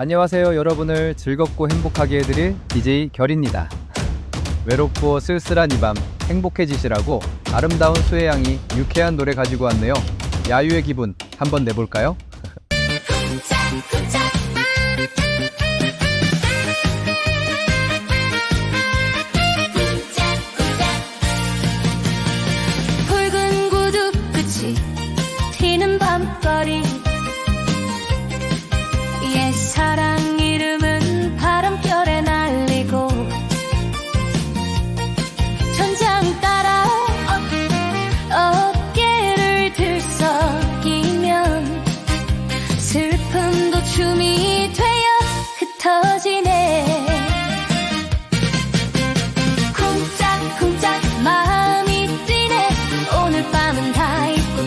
안녕하세요 여러분을 즐겁고 행복하게 해드릴 DJ 결입니다. 외롭고 쓸쓸한 이 밤 행복해지시라고 아름다운 수혜 양이 유쾌한 노래 가지고 왔네요. 야유의 기분 한번 내볼까요? 붉은 구두 끝이 튀는 밤거리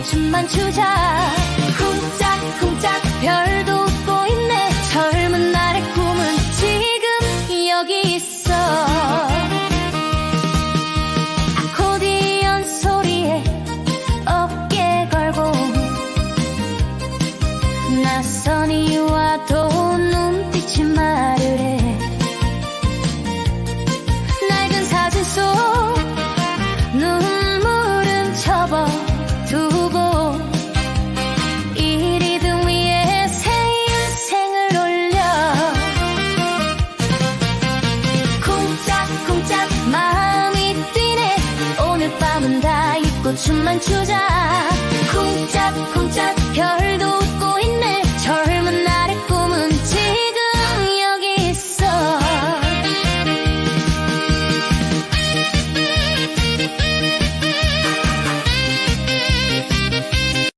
춤만 추자. 쿵짝쿵짝 별도 웃고 있네. 젊은 날의 꿈은 지금 여기 있어. 아코디언 소리에 어깨 걸고 낯선 이와도 눈빛이 말을 해 다 잊고 춤만 추자. 쿵짝쿵짝